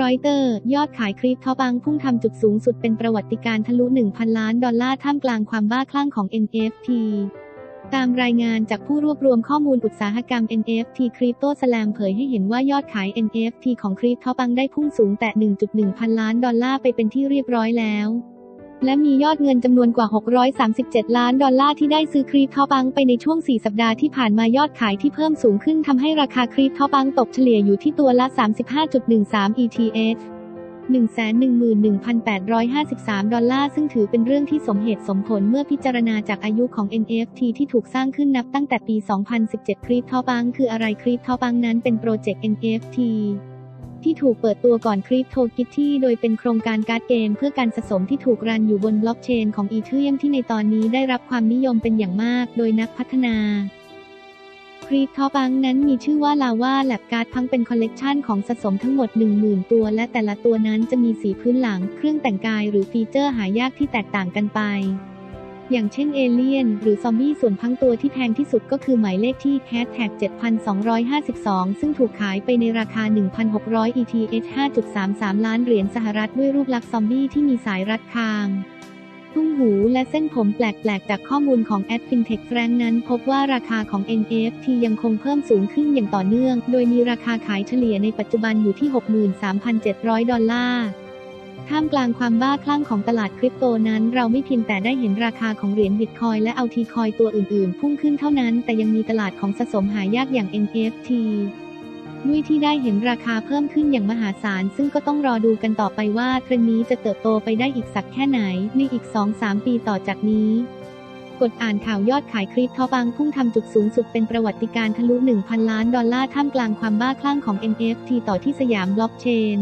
รอยเตอร์ ยอดขายคริปทอบังพุ่งทำจุดสูงสุดเป็นประวัติการณ์ทะลุ 1,000 ล้านดอลลาร์ท่ามกลางความบ้าคลั่งของ NFT ตามรายงานจากผู้รวบรวมข้อมูลอุตสาหกรรม NFT คริปโตสแลมเผยให้เห็นว่ายอดขาย NFT ของคริปทอบังได้พุ่งสูงแต่ 1.1 พันล้านดอลลาร์ไปเป็นที่เรียบร้อยแล้ว และมียอดเงินจำนวนกว่า 637 ล้านดอลลาร์ที่ได้ซื้อคริปโตบังไปในช่วง 4 สัปดาห์ที่ผ่านมายอดขายที่เพิ่มสูงขึ้นทำให้ราคาคริปโตบังตกเฉลี่ยอยู่ที่ตัวละ 35.13 ETH 111,853 ดอลลาร์ ซึ่งถือเป็นเรื่องที่สมเหตุสมผลเมื่อพิจารณาจากอายุของ NFT ที่ถูกสร้างขึ้นนับตั้งแต่ปี 2017 คริปโตบังคืออะไรคริปโตบังนั้นเป็นโปรเจกต์ NFT ที่ถูกเปิดตัวก่อนคริปโตกิตตี้โดยเป็นโครงการการ์ดเกม เพื่อการสะสมที่ถูกรันอยู่บนบล็อกเชนของอีเทเรียมที่ในตอนนี้ได้รับความนิยมเป็นอย่างมาก โดยนักพัฒนาครีปทอปังนั้นมีชื่อว่าลาว่าแลบการ์ดพังเป็นคอลเลกชันของสะสมทั้งหมด 10,000 ตัว และแต่ละตัวนั้นจะมีสีพื้นหลัง เครื่องแต่งกายหรือฟีเจอร์หายากที่แตกต่างกันไป อย่างเช่นเอเลี่ยน หรือซอมบี้ส่วนพังตัวที่แพงที่สุดก็คือหมายเลขที่แฮชแท็ก7,252 ซึ่งถูกขายไปในราคา 1,600 ETH 5.33 ล้านเหรียญสหรัฐด้วยรูปลักษณ์ซอมบี้ที่มีสายรัดคางตุ้งหูและเส้นผมแปลก ๆ จากข้อมูลของ a d f i n t e c h Rank นั้น พบว่าราคาของ NFT ยังคงเพิ่มสูงขึ้นอย่างต่อเนื่อง โดยมีราคาขายเฉลี่ยในปัจจุบันอยู่ที่ 63,700 ดอลลาร์ ท่ามกลางความบ้าคลั่งของตลาดคริปโตนั้น เราไม่เพียงแต่ได้เห็นราคาของเหรียญบิตคอยและเอาทีคอยตัวอื่นๆ พุ่งขึ้นเท่านั้น แต่ยังมีตลาดของสะสมหายากอย่าง NFT ด้วยที่ได้เห็นราคาเพิ่มขึ้นอย่างมหาศาล ซึ่งก็ต้องรอดูกันต่อไปว่าเทรนด์นี้จะเติบโตไปได้อีกสักแค่ไหนในอีก 2-3 ปีต่อจากนี้กดอ่านข่าวยอดขายคริปโตบังพุ่งทำจุดสูงสุดเป็นประวัติการณ์ทะลุ 1,000 ล้านดอลลาร์ท่ามกลางความบ้าคลั่งของ NFT ต่อที่สยามบล็อกเชน